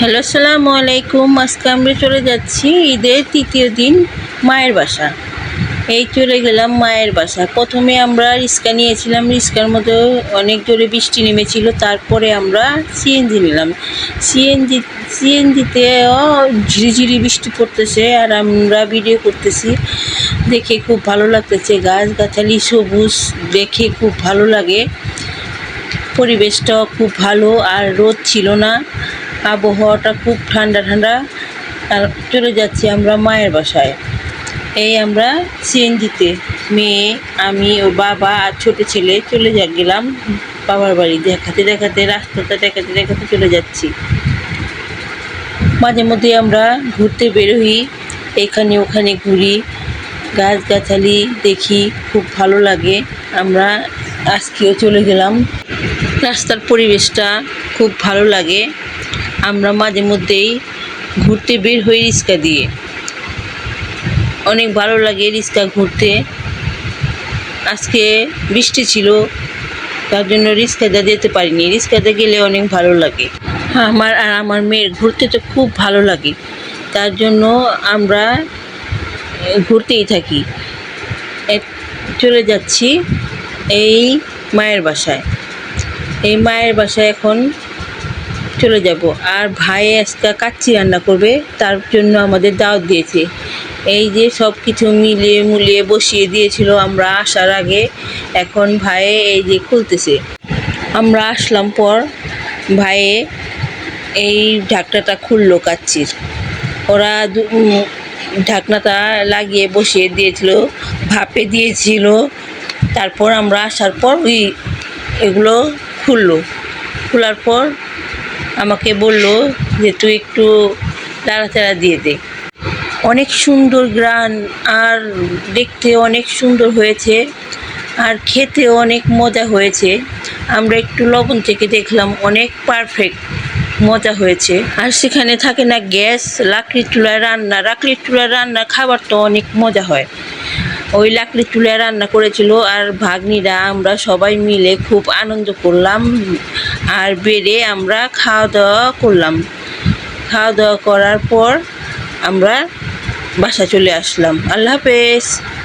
Hello, আসসালামু আলাইকুম। আজকে আমরা চলে যাচ্ছি ঈদের তৃতীয় দিন মায়ের বাসা। এই চলে গেলাম মায়ের বাসা। প্রথমে আমরা রিক্সা নিয়েছিলাম। রিক্সার মধ্যে অনেক জোরে বৃষ্টি নেমেছিল। তারপরে আমরা সিএনজি নিলাম। সিএনজি সিএনজিতেও ঝিরিঝিরি বৃষ্টি পড়তেছে আর আমরা ভিডিও করতেছি। দেখে খুব ভালো লাগতেছে। গাছ গাছালি সবুজ, দেখে খুব ভালো লাগে। পরিবেশটাও খুব ভালো আর রোদ ছিল না। আবহাওয়াটা খুব ঠান্ডা ঠান্ডা। আর চলে যাচ্ছি আমরা মায়ের বাসায়। এই আমরা সিএনজিতে। মেয়ে, আমি ও বাবা আর ছোটো ছেলে চলে যা গেলাম বাবার বাড়ি। দেখাতে দেখাতে, রাস্তাটা দেখাতে দেখাতে চলে যাচ্ছি। মাঝে মধ্যে আমরা ঘুরতে বেরোই এখানে ওখানে ঘুরি। গাছগাছালি দেখি, খুব ভালো লাগে। আমরা আজকেও চলে গেলাম। রাস্তার পরিবেশটা খুব ভালো লাগে। আমরা মাঝে মধ্যেই ঘুরতে বের হই রিক্সা দিয়ে। অনেক ভালো লাগে রিক্সা ঘুরতে। আজকে বৃষ্টি ছিল, তার জন্য রিক্সাতে যেতে পারিনি। রিক্সাতে গেলে অনেক ভালো লাগে। আমার আর আমার মেয়ের ঘুরতে তো খুব ভালো লাগে। তার জন্য আমরা ঘুরতেই থাকি। চলে যাচ্ছি এই মায়ের বাসায়। এই মায়ের বাসায় এখন চলে যাব। আর ভাই আজকে কাচ্চি রান্না করবে, তার জন্য আমাদের দাওয়াত দিয়েছে। এই যে সব কিছু মিলিয়ে মুলিয়ে বসিয়ে দিয়েছিল আমরা আসার আগে, এখন ভাইয়ে এই যে খুলতেছে। আমরা আসলাম পর ভাইয়ে এই ঢাকনাটা খুললো কাচ্চির। ওরা ঢাকনাটা লাগিয়ে বসিয়ে দিয়েছিল, ভাপে দিয়েছিল। তারপর আমরা আসার পর ওই এগুলো খুললো। খোলার পর আমাকে বলল যে, তুই একটু নাড়াচাড়া দিয়ে দে। অনেক সুন্দর গ্রান, আর দেখতে অনেক সুন্দর হয়েছে, আর খেতেও অনেক মজা হয়েছে। আমরা একটু লবণ থেকে দেখলাম অনেক পারফেক্ট মজা হয়েছে। আর সেখানে থাকে না গ্যাস লাকড়ির চুলায় রান্না লাকড়ির চুলায় রান্না খাবার তো অনেক মজা হয়। ওই লাকড়ির চুলায় রান্না করেছিল আর ভাগ্নিরা, আমরা সবাই মিলে খুব আনন্দ করলাম। আর বেড়ে আমরা খাওয়া দাওয়া করলাম। খাওয়া দাওয়া করার পর আমরা বাসা চলে আসলাম। আল্লাহ হাফেজ।